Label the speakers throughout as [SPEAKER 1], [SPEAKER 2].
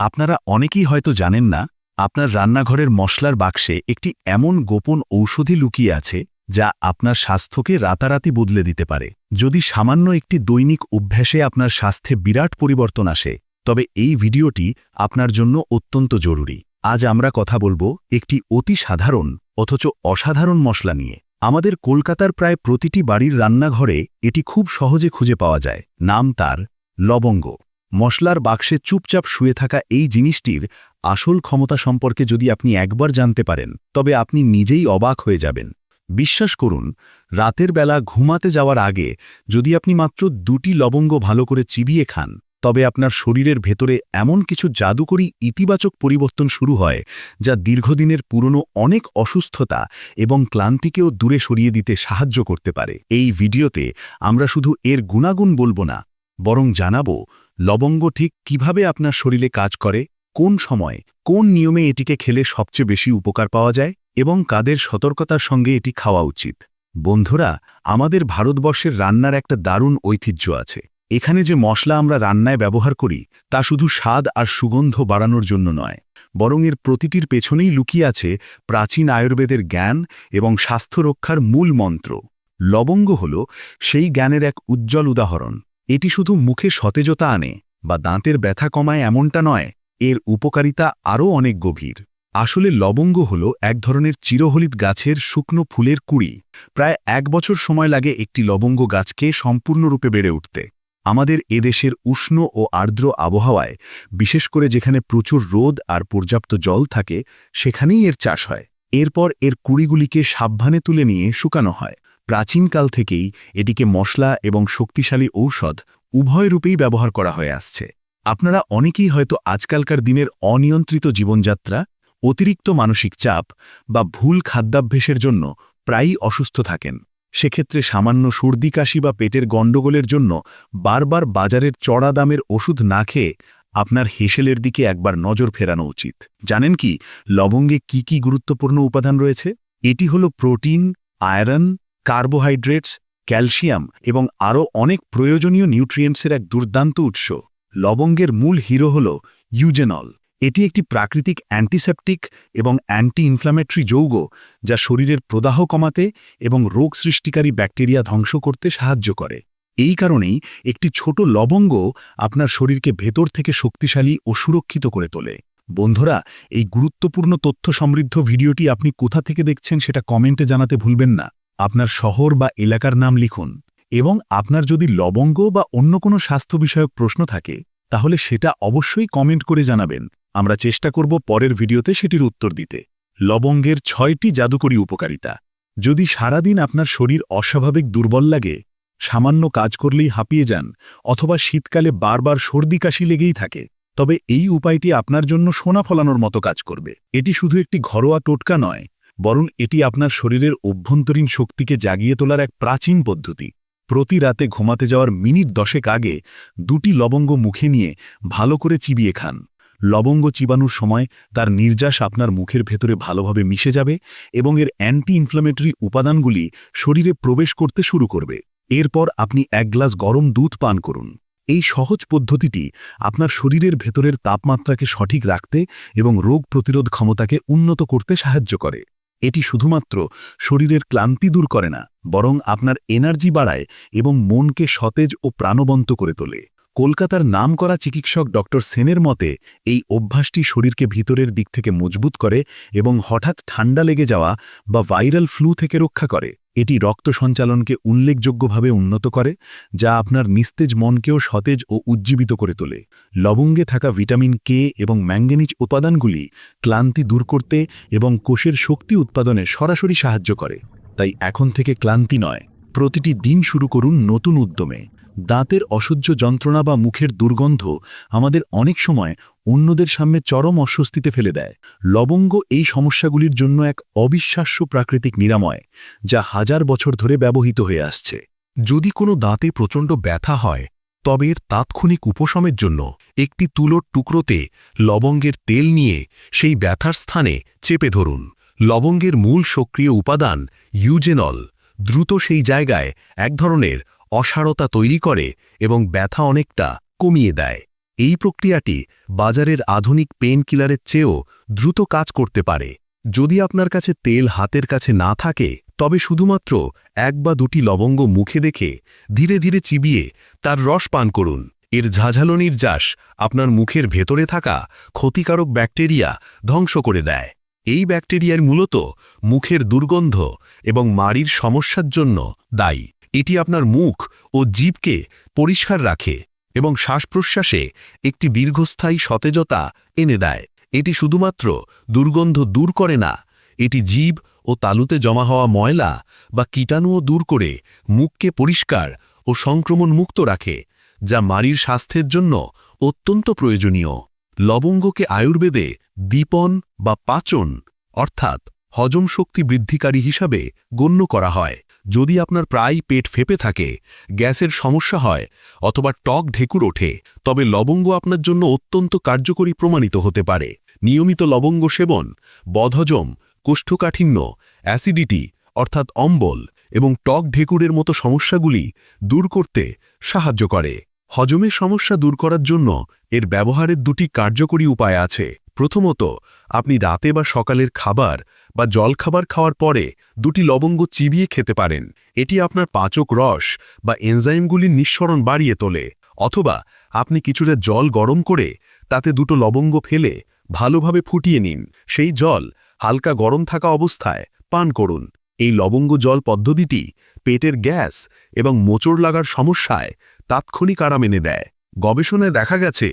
[SPEAKER 1] আপনারা অনেকেই হয়তো জানেন না, আপনার রান্নাঘরের মশলার বাক্সে একটি এমন গোপন ঔষধি লুকিয়ে আছে, যা আপনার স্বাস্থ্যকে রাতারাতি বদলে দিতে পারে। যদি সামান্য একটি দৈনিক অভ্যাসে আপনার স্বাস্থ্যে বিরাট পরিবর্তন আসে, তবে এই ভিডিওটি আপনার জন্য অত্যন্ত জরুরি। আজ আমরা কথা বলব একটি অতি সাধারণ, অথচ অসাধারণ মশলা নিয়ে। আমাদের কলকাতার প্রায় প্রতিটি বাড়ির রান্নাঘরে এটি খুব সহজে খুঁজে পাওয়া যায়। নাম তার, লবঙ্গ। মশলার বাক্সে চুপচাপ শুয়ে থাকা এই জিনিসটির আসল ক্ষমতা সম্পর্কে যদি আপনি একবার জানতে পারেন, তবে আপনি নিজেই অবাক হয়ে যাবেন। বিশ্বাস করুন, রাতের বেলা ঘুমাতে যাওয়ার আগে যদি আপনি মাত্র দুটি লবঙ্গ ভালো করে চিবিয়ে খান, তবে আপনার শরীরের ভেতরে এমন কিছু জাদুকরী ইতিবাচক পরিবর্তন শুরু হয়, যা দীর্ঘদিনের পুরনো অনেক অসুস্থতা এবং ক্লান্তিকেও দূরে সরিয়ে দিতে সাহায্য করতে পারে। এই ভিডিওতে আমরা শুধু এর গুণাগুণ বলব না, বরং জানাব লবঙ্গ ঠিক কীভাবে আপনার শরীরে কাজ করে, কোন সময়, কোন নিয়মে এটিকে খেলে সবচেয়ে বেশি উপকার পাওয়া যায়, এবং কাদের সতর্কতার সঙ্গে এটি খাওয়া উচিত। বন্ধুরা, আমাদের ভারতবর্ষের রান্নার একটা দারুণ ঐতিহ্য আছে। এখানে যে মশলা আমরা রান্নায় ব্যবহার করি, তা শুধু স্বাদ আর সুগন্ধ বাড়ানোর জন্য নয়, বরং এর প্রতিটির পেছনেই লুকিয়ে আছে প্রাচীন আয়ুর্বেদের জ্ঞান এবং স্বাস্থ্য রক্ষার মূল মন্ত্র। লবঙ্গ হল সেই জ্ঞানের এক উজ্জ্বল উদাহরণ। এটি শুধু মুখে সতেজতা আনে, বা দাঁতের ব্যথা কমায় এমনটা নয়, এর উপকারিতা আরও অনেক গভীর। আসলে লবঙ্গ হল এক ধরনের চিরহলিত গাছের শুকনো ফুলের কুড়ি। প্রায় এক বছর সময় লাগে একটি লবঙ্গ গাছকে সম্পূর্ণরূপে বেড়ে উঠতে। আমাদের এদেশের উষ্ণ ও আর্দ্র আবহাওয়ায়, বিশেষ করে যেখানে প্রচুর রোদ আর পর্যাপ্ত জল থাকে, সেখানেই এর চাষ হয়। এরপর এর কুড়িগুলিকে সাবধানে তুলে নিয়ে শুকানো হয়। প্রাচীনকাল থেকেই এটিকে মশলা এবং শক্তিশালী ঔষধ উভয় রূপেই ব্যবহার করা হয়ে আসছে। আপনারা অনেকেই হয়তো আজকালকার দিনের অনিয়ন্ত্রিত জীবনযাত্রা, অতিরিক্ত মানসিক চাপ বা ভুল খাদ্যাভ্যাসের জন্য প্রায়ই অসুস্থ থাকেন। সেক্ষেত্রে সামান্য সর্দি, কাশি বা পেটের গণ্ডগোলের জন্য বারবার বাজারের চড়া দামের ওষুধ না খেয়ে আপনার হেসেলের দিকে একবার নজর ফেরানো উচিত। জানেন কি, লবঙ্গে কি কি গুরুত্বপূর্ণ উপাদান রয়েছে? এটি হল প্রোটিন, আয়রন কার্বোহাইড্রেটস, ক্যালসিয়াম এবং আরও অনেক প্রয়োজনীয় নিউট্রিয়েন্টসের এক দুর্দান্ত উৎস। লবঙ্গের মূল হিরো হল ইউজেনল। এটি একটি প্রাকৃতিক অ্যান্টিসেপটিক এবং অ্যান্টি ইনফ্ল্যামেটরি যৌগ যা শরীরের প্রদাহ কমাতে এবং রোগ সৃষ্টিকারী ব্যাকটেরিয়া ধ্বংস করতে সাহায্য করে। এই কারণেই একটি ছোট লবঙ্গ আপনার শরীরকে ভেতর থেকে শক্তিশালী ও সুরক্ষিত করে তোলে। বন্ধুরা, এই গুরুত্বপূর্ণ তথ্য সমৃদ্ধ ভিডিওটি আপনি কোথা থেকে দেখছেন সেটা কমেন্টে জানাতে ভুলবেন না। আপনার শহর বা এলাকার নাম লিখুন এবং আপনার যদি লবঙ্গ বা অন্য কোনো স্বাস্থ্য বিষয়ক প্রশ্ন থাকে, তাহলে সেটা অবশ্যই কমেন্ট করে জানাবেন। আমরা চেষ্টা করব পরের ভিডিওতে সেটির উত্তর দিতে। লবঙ্গের ছয়টি জাদুকরী উপকারিতা। যদি সারাদিন আপনার শরীর অস্বাভাবিক দুর্বল লাগে, সামান্য কাজ করলেই হাঁপিয়ে যান অথবা শীতকালে বারবার সর্দি কাশি লেগেই থাকে, তবে এই উপায়টি আপনার জন্য সোনা ফলানোর মতো কাজ করবে। এটি শুধু একটি ঘরোয়া টোটকা নয় বরং এটি আপনার শরীরের অভ্যন্তরীণ শক্তিকে জাগিয়ে তোলার এক প্রাচীন পদ্ধতি। প্রতি রাতে ঘুমাতে যাওয়ার মিনিট দশেক আগে দুটি লবঙ্গ মুখে নিয়ে ভালো করে চিবিয়ে খান। লবঙ্গ চিবানোর সময় তার নির্যাস আপনার মুখের ভেতরে ভালোভাবে মিশে যাবে এবং এর অ্যান্টি ইনফ্লামেটরি উপাদানগুলি শরীরে প্রবেশ করতে শুরু করবে। এরপর আপনি এক গ্লাস গরম দুধ পান করুন। এই সহজ পদ্ধতিটি আপনার শরীরের ভেতরের তাপমাত্রাকে সঠিক রাখতে এবং রোগ প্রতিরোধ ক্ষমতাকে উন্নত করতে সাহায্য করে। এটি শুধুমাত্র শরীরের ক্লান্তি দূর করে না, বরং আপনার এনার্জি বাড়ায় এবং মনকে সতেজ ও প্রাণবন্ত করে তোলে। কলকাতার নাম করা চিকিৎসক ডক্টর সেনের মতে, এই অভ্যাসটি শরীরকে ভিতরের দিক থেকে মজবুত করে এবং হঠাৎ ঠান্ডা লেগে যাওয়া বা ভাইরাল ফ্লু থেকে রক্ষা করে। এটি রক্ত সঞ্চালনকে উল্লেখযোগ্যভাবে উন্নত করে, যা আপনার নিস্তেজ মনকেও সতেজ ও উজ্জীবিত করে তোলে। লবঙ্গে থাকা ভিটামিন কে এবং ম্যাঙ্গেনিজ উপাদানগুলি ক্লান্তি দূর করতে এবং কোষের শক্তি উৎপাদনে সরাসরি সাহায্য করে। তাই এখন থেকে ক্লান্তি নয়। প্রতিটি দিন শুরু করুন নতুন উদ্যমে। দাঁতের অসহ্য যন্ত্রণা বা মুখের দুর্গন্ধ আমাদের অনেক সময় অন্যদের সামনে চরম অস্বস্তিতে ফেলে দেয়। লবঙ্গ এই সমস্যাগুলির জন্য এক অবিশ্বাস্য প্রাকৃতিক নিরাময়, যা হাজার বছর ধরে ব্যবহৃত হয়ে আসছে। যদি কোনো দাঁতে প্রচণ্ড ব্যথা হয়, তবে এর তাৎক্ষণিক উপশমের জন্য একটি তুলোর টুকরোতে লবঙ্গের তেল নিয়ে সেই ব্যথার স্থানে চেপে ধরুন। লবঙ্গের মূল সক্রিয় উপাদান ইউজেনল। দ্রুত সেই জায়গায় এক ধরনের অসারতা তৈরি করে এবং ব্যথা অনেকটা কমিয়ে দেয়। এই প্রক্রিয়াটি বাজারের আধুনিক পেন কিলারের চেয়েও দ্রুত কাজ করতে পারে। যদি আপনার কাছে তেল হাতের কাছে না থাকে, তবে শুধুমাত্র এক বা দুটি লবঙ্গ মুখে দেখে ধীরে ধীরে চিবিয়ে তার রস পান করুন। এর ঝাঝালো নির্যাস আপনার মুখের ভেতরে থাকা ক্ষতিকারক ব্যাকটেরিয়া ধ্বংস করে দেয়। এই ব্যাকটেরিয়ার মূলত মুখের দুর্গন্ধ এবং মাড়ির সমস্যার জন্য দায়ী। এটি আপনার মুখ ও জীবকে পরিষ্কার রাখে এবং শ্বাস প্রশ্বাসে একটি দীর্ঘস্থায়ী সতেজতা এনে দেয়। এটি শুধুমাত্র দুর্গন্ধ দূর করে না, এটি জীব ও তালুতে জমা হওয়া ময়লা বা কীটাণুও দূর করে মুখকে পরিষ্কার ও সংক্রমণ মুক্ত রাখে, যা মাড়ির স্বাস্থ্যের জন্য অত্যন্ত প্রয়োজনীয়। লবঙ্গকে আয়ুর্বেদে দীপন বা পাচন অর্থাৎ হজম শক্তি বৃদ্ধিকারী হিসাবে গণ্য করা হয়। যদি আপনার প্রায় পেট ফেপে থাকে, গ্যাসের সমস্যা হয় অথবা টক ঢেকুর ওঠে, তবে লবঙ্গ আপনার জন্য অত্যন্ত কার্যকরী প্রমাণিত হতে পারে। নিয়মিত লবঙ্গ সেবন বধজম কোষ্ঠকাঠিন্য, অ্যাসিডিটি, অর্থাৎ অম্বল এবং টক ঢেকুরের মতো সমস্যাগুলি দূর করতে সাহায্য করে। হজমের সমস্যা দূর করার জন্য এর ব্যবহারের দুটি কার্যকরী উপায় আছে। প্রথমত, আপনি রাতে বা সকালের খাবার বা জলখাবার খাওয়ার পরে দুটি লবঙ্গ চিবিয়ে খেতে পারেন। এটি আপনার পাচক রস বা এনজাইমগুলির নিঃসরণ বাড়িয়ে তোলে, অথবা আপনি কিছুটা জল গরম করে তাতে দুটো লবঙ্গ ফেলে ভালোভাবে ফুটিয়ে নিন। সেই জল হালকা গরম থাকা অবস্থায় পান করুন। এই লবঙ্গ জল পদ্ধতিটি পেটের গ্যাস এবং মোচড় লাগার সমস্যায় তাৎক্ষণিক আরাম এনে দেয়। গবেষণায় দেখা গেছে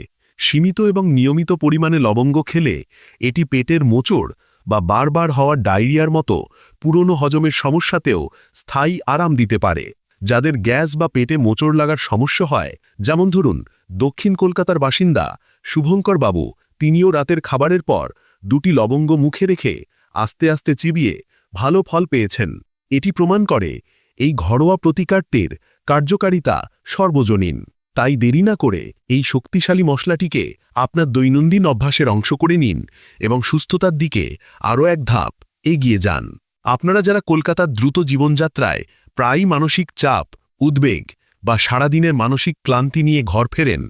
[SPEAKER 1] সীমিত এবং নিয়মিত পরিমাণে লবঙ্গ খেলে এটি পেটের মোচড় বা বারবার হওয়ার ডায়রিয়ার মতো পুরনো হজমের সমস্যাতেও স্থায়ী আরাম দিতে পারে। যাদের গ্যাস বা পেটে মোচড় লাগার সমস্যা হয়, যেমন ধরুন, দক্ষিণ কলকাতার বাসিন্দা শুভঙ্কর বাবু, তিনিও রাতের খাবারের পর দুটি লবঙ্গ মুখে রেখে আস্তে আস্তে চিবিয়ে ভালো ফল পেয়েছেন। এটি প্রমাণ করে এই ঘরোয়া প্রতিকারটির কার্যকারিতা সর্বজনীন। তাই দেরি না করে এই শক্তিশালী মশলাটিকে আপনার দৈনন্দিন অভ্যাসের অংশ করে নিন এবং সুস্থতার দিকে আরও এক ধাপ এগিয়ে যান। আপনারা যারা কলকাতার দ্রুত জীবনযাত্রায় প্রায়ই মানসিক চাপ, উদ্বেগ বা সারাদিনের মানসিক ক্লান্তি নিয়ে ঘর ফেরেন,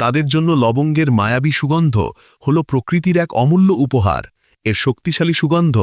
[SPEAKER 1] তাদের জন্য লবঙ্গের মায়াবী সুগন্ধ হল প্রকৃতির এক অমূল্য উপহার। এর শক্তিশালী সুগন্ধ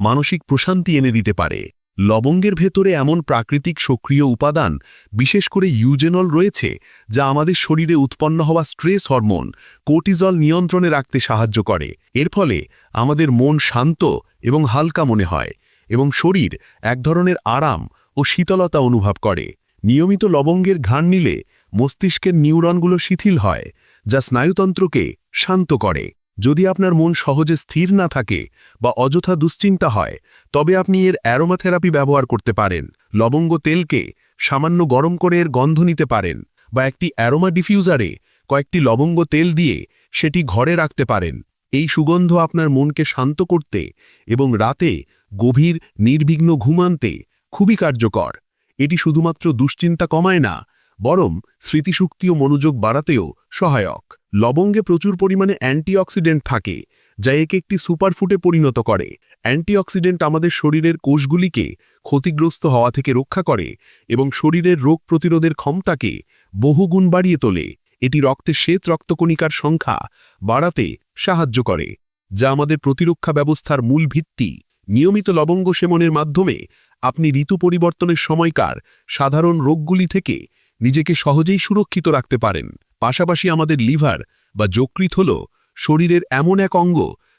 [SPEAKER 1] মানসিক প্রশান্তি এনে দিতে পারে। লবঙ্গের ভেতরে এমন প্রাকৃতিক সক্রিয় উপাদান, বিশেষ করে ইউজেনল রয়েছে, যা আমাদের শরীরে উৎপন্ন হওয়া স্ট্রেস হরমোন কোর্টিজল নিয়ন্ত্রণে রাখতে সাহায্য করে। এর ফলে আমাদের মন শান্ত এবং হালকা মনে হয় এবং শরীর এক ধরনের আরাম ও শীতলতা অনুভব করে। নিয়মিত লবঙ্গের ঘাণ নিলে মস্তিষ্কের নিউরনগুলো শিথিল হয়, যা স্নায়ুতন্ত্রকে শান্ত করে। যদি আপনার মন সহজে স্থির না থাকে বা অযথা দুশ্চিন্তা হয়, তবে আপনি এর অ্যারোমাথেরাপি ব্যবহার করতে পারেন। লবঙ্গ তেলকে সামান্য গরম করে এর গন্ধ নিতে পারেন বা একটি অ্যারোমা ডিফিউজারে কয়েকটি লবঙ্গ তেল দিয়ে সেটি ঘরে রাখতে পারেন। এই সুগন্ধ আপনার মনকে শান্ত করতে এবং রাতে গভীর নির্বিঘ্ন ঘুমানতে খুবই কার্যকর। এটি শুধুমাত্র দুশ্চিন্তা কমায় না, বরং স্মৃতিশক্তি ও মনোযোগ বাড়াতেও সহায়ক। লবঙ্গে প্রচুর পরিমাণে অ্যান্টিঅক্সিডেন্ট থাকে, যা একে একটি সুপারফুডে পরিণত করে। অ্যান্টিঅক্সিডেন্ট আমাদের শরীরের কোষগুলিকে ক্ষতিগ্রস্ত হওয়া থেকে রক্ষা করে এবং শরীরের রোগ প্রতিরোধের ক্ষমতাকে বহুগুণ বাড়িয়ে তোলে। এটি রক্তে শ্বেত রক্তকণিকার সংখ্যা বাড়াতে সাহায্য করে, যা আমাদের প্রতিরক্ষা ব্যবস্থার মূল ভিত্তি। নিয়মিত লবঙ্গ সেবনের মাধ্যমে আপনি ঋতু পরিবর্তনের সময়কার সাধারণ রোগগুলি থেকে নিজেকে সহজেই সুরক্ষিত রাখতে পারেন। পাশাপাশি আমাদের লিভার বা যকৃত হল শরীরের এমন এক অঙ্গ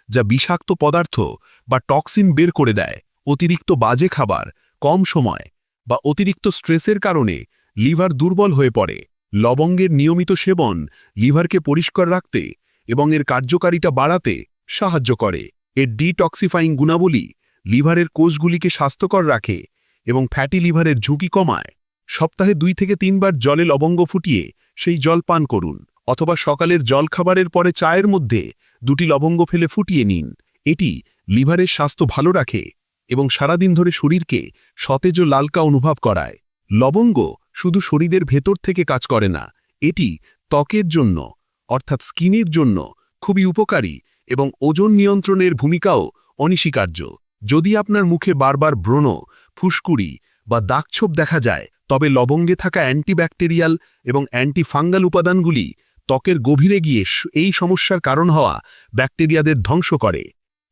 [SPEAKER 1] যা বিষাক্ত পদার্থ বা টক্সিন বের করে দেয়, অতিরিক্ত বাজে খাবার, কম সময় বা অতিরিক্ত স্ট্রেসের কারণে লিভার দুর্বল হয়ে পড়ে। লবঙ্গের নিয়মিত সেবন লিভারকে পরিষ্কার রাখতে এবং এর কার্যকারিতা বাড়াতে সাহায্য করে। এর ডিটক্সিফাইং গুণাবলী লিভারের কোষগুলিকে স্বাস্থ্যকর রাখে এবং ফ্যাটি লিভারের ঝুঁকি কমায়। সপ্তাহে দুই থেকে তিনবার জলে লবঙ্গ ফুটিয়ে সেই জল পান করুন, অথবা সকালের জলখাবারের পরে চায়ের মধ্যে দুটি লবঙ্গ ফেলে ফুটিয়ে নিন। এটি লিভারের স্বাস্থ্য ভালো রাখে এবং সারাদিন ধরে শরীরকে সতেজ লালকা অনুভব করায়। লবঙ্গ শুধু শরীরের ভেতর থেকে কাজ করে না, এটি ত্বকের জন্য, অর্থাৎ স্কিনের জন্য খুবই উপকারী এবং ওজন নিয়ন্ত্রণের ভূমিকাও অনিস্বীকার্য। যদি আপনার মুখে বারবার ব্রণ, ফুসকুড়ি বা দাগছোপ দেখা যায় তবে লবঙ্গে থাকা অ্যান্টিব্যাকটেরিয়াল এবং অ্যান্টিফাঙ্গাল উপাদানগুলি
[SPEAKER 2] ত্বকের গভীরে গিয়ে এই সমস্যার কারণ হওয়া ব্যাকটেরিয়াদের ধ্বংস করে।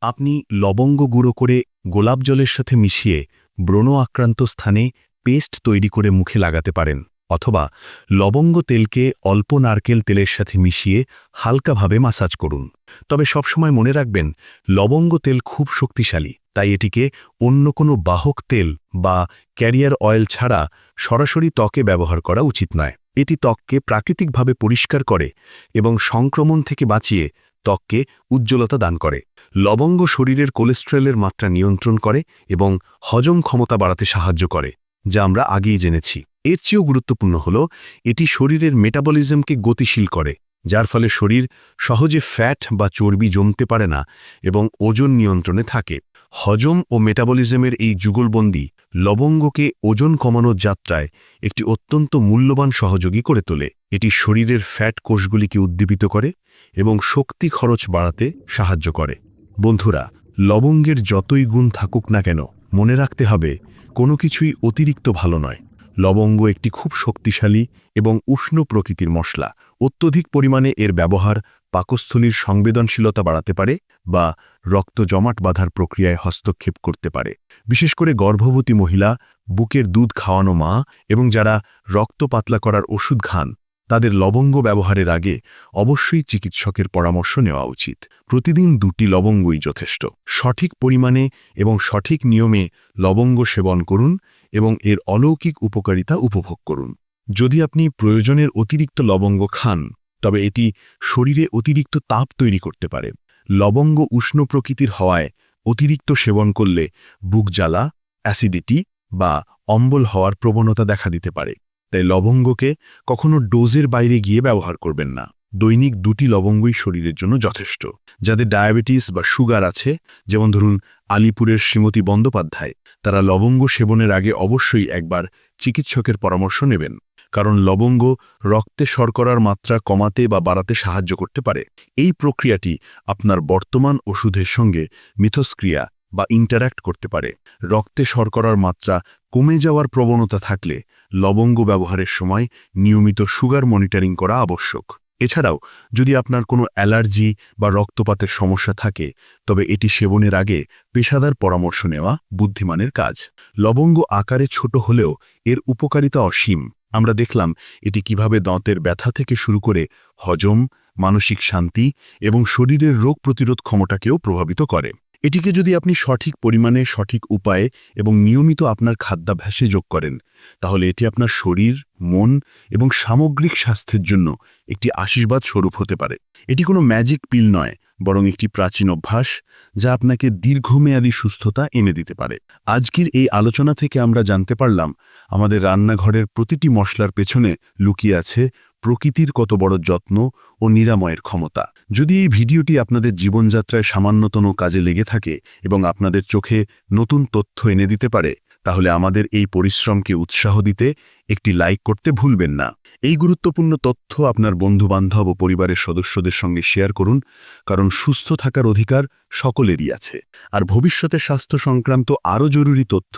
[SPEAKER 1] আপনি লবঙ্গ গুঁড়ো করে গোলাপ জলের সাথে মিশিয়ে ব্রণ আক্রান্ত স্থানে পেস্ট তৈরি করে মুখে লাগাতে পারেন, অথবা লবঙ্গ তেলকে অল্প নারকেল তেলের সাথে মিশিয়ে হালকাভাবে মাসাজ করুন। তবে সবসময় মনে রাখবেন, লবঙ্গ তেল খুব শক্তিশালী। তাই এটিকে অন্য কোনো বাহক তেল বা ক্যারিয়ার অয়েল ছাড়া সরাসরি ত্বকে ব্যবহার করা উচিত নয়। এটি ত্বককে প্রাকৃতিকভাবে পরিষ্কার করে এবং সংক্রমণ থেকে বাঁচিয়ে ত্বককে উজ্জ্বলতা দান করে। লবঙ্গ শরীরের কোলেস্ট্রলের মাত্রা নিয়ন্ত্রণ করে এবং হজম ক্ষমতা বাড়াতে সাহায্য করে, যা আমরা আগেই জেনেছি। এর চেয়েও গুরুত্বপূর্ণ হল, এটি শরীরের মেটাবলিজমকে গতিশীল করে, যার ফলে শরীর সহজে ফ্যাট বা চর্বি জমতে পারে না এবং ওজন নিয়ন্ত্রণে থাকে। হজম ও মেটাবলিজমের এই যুগলবন্দি লবঙ্গকে ওজন কমানোর যাত্রায় একটি অত্যন্ত মূল্যবান সহযোগী করে তোলে। এটি শরীরের ফ্যাট কোষগুলিকে উদ্দীপিত করে এবং শক্তি খরচ বাড়াতে সাহায্য করে। বন্ধুরা, লবঙ্গের যতই গুণ থাকুক না কেন, মনে রাখতে হবে, কোনো কিছুই অতিরিক্ত ভালো নয়। লবঙ্গ একটি খুব শক্তিশালী এবং উষ্ণ প্রকৃতির মশলা। অত্যধিক পরিমাণে এর ব্যবহার পাকস্থলীর সংবেদনশীলতা বাড়াতে পারে বা রক্ত জমাট বাঁধার প্রক্রিয়ায় হস্তক্ষেপ করতে পারে। বিশেষ করে গর্ভবতী মহিলা, বুকের দুধ খাওয়ানো মা এবং যারা রক্ত পাতলা করার ওষুধ খান, তাদের লবঙ্গ ব্যবহারের আগে অবশ্যই চিকিৎসকের পরামর্শ নেওয়া উচিত। প্রতিদিন দুটি লবঙ্গই যথেষ্ট। সঠিক পরিমাণে এবং সঠিক নিয়মে লবঙ্গ সেবন করুন এবং এর অলৌকিক উপকারিতা উপভোগ করুন। যদি আপনি প্রয়োজনের অতিরিক্ত লবঙ্গ খান তবে এটি শরীরে অতিরিক্ত তাপ তৈরি করতে পারে। লবঙ্গ উষ্ণ প্রকৃতির হওয়ায় অতিরিক্ত সেবন করলে বুক জ্বালা, অ্যাসিডিটি বা অম্বল হওয়ার প্রবণতা দেখা দিতে পারে। তাই লবঙ্গকে কখনো ডোজের বাইরে গিয়ে ব্যবহার করবেন না। দৈনিক দুটি লবঙ্গই শরীরের জন্য যথেষ্ট। যাদের ডায়াবেটিস বা সুগার আছে, যেমন ধরুন আলিপুরের শ্রীমতী বন্দ্যোপাধ্যায়, তারা লবঙ্গ সেবনের আগে অবশ্যই একবার চিকিৎসকের পরামর্শ নেবেন। কারণ লবঙ্গ রক্তে শর্করার মাত্রা কমাতে বা বাড়াতে সাহায্য করতে পারে। এই প্রক্রিয়াটি আপনার বর্তমান ওষুধের সঙ্গে মিথস্ক্রিয়া বা ইন্টারাক্ট করতে পারে। রক্তে শর্করার মাত্রা কমে যাওয়ার প্রবণতা থাকলে লবঙ্গ ব্যবহারের সময় নিয়মিত সুগার মনিটরিং করা আবশ্যক। এছাড়াও, যদি আপনার কোনো অ্যালার্জি বা রক্তপাতের সমস্যা থাকে, তবে এটি সেবনের আগে পেশাদার পরামর্শ নেওয়া বুদ্ধিমানের কাজ। লবঙ্গ আকারে ছোট হলেও এর উপকারিতা অসীম। আমরা দেখলাম এটি কীভাবে দাঁতের ব্যথা থেকে শুরু করে হজম, মানসিক শান্তি এবং শরীরের রোগ প্রতিরোধ ক্ষমতাকেও প্রভাবিত করে। এটিকে যদি আপনি সঠিক পরিমাণে, সঠিক উপায়ে এবং নিয়মিত আপনার খাদ্যাভ্যাসে যোগ করেন, তাহলে এটি আপনার শরীর, মন এবং সামগ্রিক স্বাস্থ্যের জন্য একটি আশীর্বাদ স্বরূপ হতে পারে। এটি কোনো ম্যাজিক পিল নয় বরং একটি প্রাচীন অভ্যাস যা আপনাকে দীর্ঘমেয়াদী সুস্থতা এনে দিতে পারে। আজকের এই আলোচনা থেকে আমরা জানতে পারলাম, আমাদের রান্নাঘরের প্রতিটি মশলার পেছনে লুকিয়ে আছে প্রকৃতির কত বড় যত্ন ও নিরাময়ের ক্ষমতা। যদি এই ভিডিওটি আপনাদের জীবনযাত্রায় সামান্যতম কাজে লেগে থাকে এবং আপনাদের চোখে নতুন তথ্য এনে দিতে পারে, তাহলে আমাদের এই পরিশ্রমকে উৎসাহ দিতে একটি লাইক করতে ভুলবেন না। এই গুরুত্বপূর্ণ তথ্য আপনার বন্ধুবান্ধব ও পরিবারের সদস্যদের সঙ্গে শেয়ার করুন, কারণ সুস্থ থাকার অধিকার সকলেরই আছে। আর ভবিষ্যতে স্বাস্থ্য সংক্রান্ত আরও জরুরি তথ্য,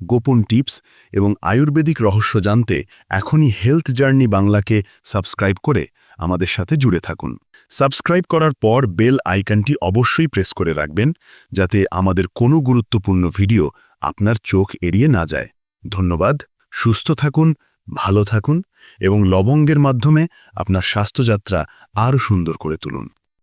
[SPEAKER 1] গোপন টিপস এবং আয়ুর্বেদিক রহস্য জানতে এখনই হেলথ জার্নি বাংলাকে সাবস্ক্রাইব করে আমাদের সাথে জুড়ে থাকুন। সাবস্ক্রাইব করার পর বেল আইকনটি অবশ্যই প্রেস করে রাখবেন, যাতে আমাদের কোনো গুরুত্বপূর্ণ ভিডিও আপনার চোখ এড়িয়ে না যায়। ধন্যবাদ, সুস্থ থাকুন ভালো থাকুন এবং লবঙ্গের মাধ্যমে আপনার স্বাস্থ্যযাত্রা আরও সুন্দর করে তুলুন।